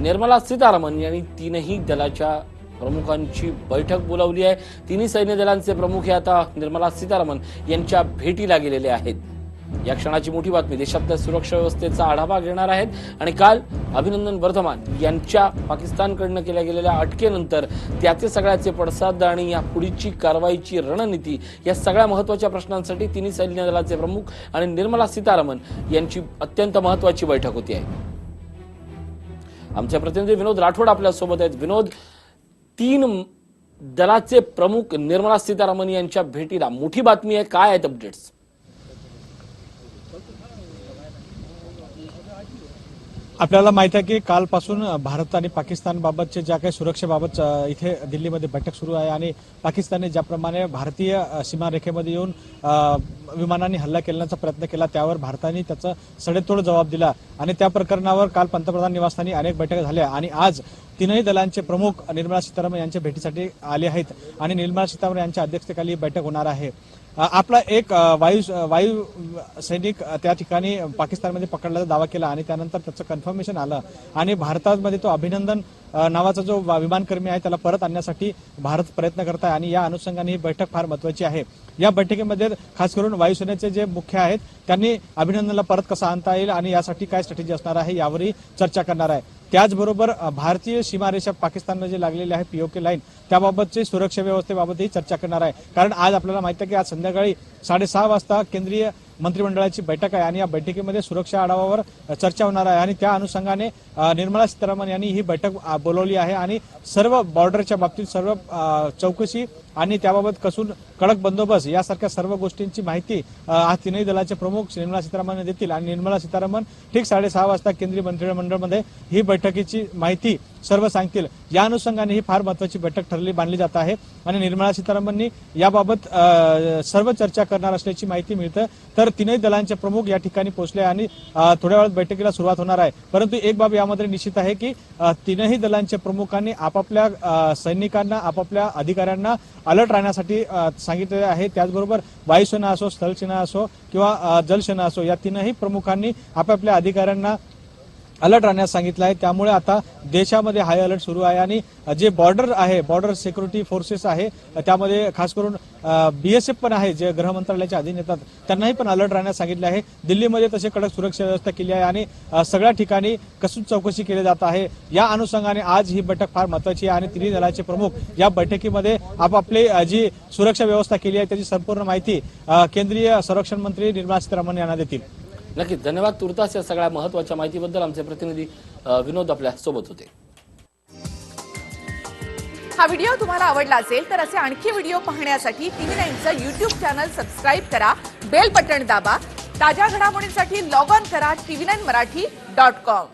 निर्मला सीतारामन यांनी तीनही दलाच्या प्रमुखांची बैठक बोलावली आहे. तिन्ही सैन्य दलांचे प्रमुख हे आता निर्मला सीतारामन यांच्या भेटीला गेलेले आहेत. या क्षणाची मोठी बातमी देशातल्या सुरक्षा व्यवस्थेचा आढावा घेणार आहेत. आणि काल अभिनंदन वर्धमान यांच्या पाकिस्तानकडनं केल्या गेलेल्या अटकेनंतर त्याचे सगळ्याचे पडसाद आणि या पुढीची कारवाईची रणनीती या सगळ्या महत्त्वाच्या प्रश्नांसाठी तिन्ही सैन्य दलाचे प्रमुख आणि निर्मला सीतारामन यांची अत्यंत महत्वाची बैठक होती आहे. आमचे प्रतिनिधी विनोद राठोड आपल्यासोबत आहेत. विनोद तीन दलाचे प्रमुख निर्मला सीतारामन यांच्या भेटीला मोठी बातमी आहे. काय आहेत अपडेट्स आपल्याला माहीत आहे की कालपासून भारत आणि पाकिस्तान बाबतचे ज्या काही सुरक्षेबाबत इथे दिल्लीमध्ये बैठक सुरू आहे आणि पाकिस्तानने ज्याप्रमाणे भारतीय सीमारेखेमध्ये येऊन विमानांनी हल्ला केल्याचा प्रयत्न केला त्यावर भारताने त्याचा सडेतोड जबाब दिला. आणि त्या प्रकरणावर काल पंतप्रधान निवासस्थानी अनेक बैठका झाल्या आणि आज तीनही दलांचे प्रमुख निर्मला सीतारामन यांच्या भेटीसाठी आले आहेत आणि निर्मला सीतारामन यांच्या अध्यक्षतेखाली बैठक होणार आहे. आपला एक वायू वायू सैनिक त्या ठिकाणी पाकिस्तानमध्ये पकडल्याचा दावा केला आणि त्यानंतर त्याचं कन्फर्मेशन आलं आणि भारतामध्ये तो अभिनंदन नावाचा जो वा- विमानकर्मी आहे त्याला परत आणण्यासाठी भारत प्रयत्न करत आहे आणि या अनुषंगाने ही बैठक फार महत्वाची आहे. या बैठकीमध्ये खास करून वायुसेनेचे जे मुख्य आहेत त्यांनी अभिनंदनला परत कसा आणता येईल आणि यासाठी काय स्ट्रॅटेजी असणार आहे यावरही चर्चा करणार आहे. त्याचबरोबर भारतीय सीमारेषा पाकिस्तानला जे लागलेले आहे पीओके लाईन त्याबाबतचे सुरक्षा व्यवस्थेबाबतही चर्चा करणार आहे. कारण आज आपल्याला माहिती आहे की आज संध्याकाळी साडेसहा वाजता केंद्रीय मंत्रिमंडळाची बैठक आहे आणि या बैठकीमध्ये सुरक्षा आढावावर चर्चा होणार आहे. आणि त्या अनुषंगाने निर्मला सीतारामन यांनी ही बैठक बोलवली आहे आणि सर्व बॉर्डरच्या बाबतीत सर्व चौकशी आणि त्याबाबत कसून कडक बंदोबस्त यासारख्या सर्व गोष्टींची माहिती आज तिन्ही दलाचे प्रमुख निर्मला सीतारामन देतील. आणि निर्मला सीतारामन ठीक साडेसहा वाजता केंद्रीय मंत्रिमंडळमध्ये ही बैठकीची माहिती सर्व सांगतील. या अनुषंगाने ही फार महत्वाची बैठक ठरली मानली जात आहे. आणि निर्मला सीतारामननी याबाबत सर्व चर्चा करणार असल्याची माहिती मिळतं. तर तीनही दलांचे प्रमुख या ठिकाणी पोहोचले आणि थोड्या वेळात बैठकीला सुरुवात होणार आहे. परंतु एक बाब यामध्ये निश्चित आहे की तीनही दलांचे प्रमुखांनी आपापल्या सैनिकांना आपापल्या अधिकाऱ्यांना अलर्ट राहण्यासाठी सांगितलेले आहे. त्याचबरोबर वायुसेना असो स्थलसेना असो किंवा जलसेना असो या तीनही प्रमुखांनी आपापल्या अधिकाऱ्यांना अलर्ट राहण्यास सांगितलं आहे. त्यामुळे आता देशामध्ये हाय अलर्ट सुरू आहे आणि जे बॉर्डर आहे बॉर्डर सिक्युरिटी फोर्सेस आहे त्यामध्ये खास करून बीएसएफ पण आहे जे गृह मंत्रालयाच्या अधीन येतात त्यांनाही पण अलर्ट राहण्यास सांगितले आहे. दिल्लीमध्ये तसे कडक सुरक्षा व्यवस्था केली आहे आणि सगळ्या ठिकाणी कसून चौकशी केली जात आहे या अनुषंगाने आज ही बैठक फार महत्वाची आहे आणि तिन्ही दलाचे प्रमुख या बैठकीमध्ये आपापली जी सुरक्षा व्यवस्था केली आहे त्याची संपूर्ण माहिती केंद्रीय संरक्षण मंत्री निर्मला सीतारामन यांना देतील. नक्कीच धन्यवाद. तुर्तास या सगळ्या महत्त्वाच्या माहितीबद्दल आमचे प्रतिनिधी विनोद आपल्यासोबत होते. हा व्हिडिओ तुम्हाला आवडला असेल तर असे आणखी व्हिडिओ पाहण्यासाठी टीव्ही नाईनचं युट्यूब चॅनल सबस्क्राईब करा बेल बटन दाबा ताज्या घडामोडींसाठी लॉग ऑन करा TV nine Marathi dot com.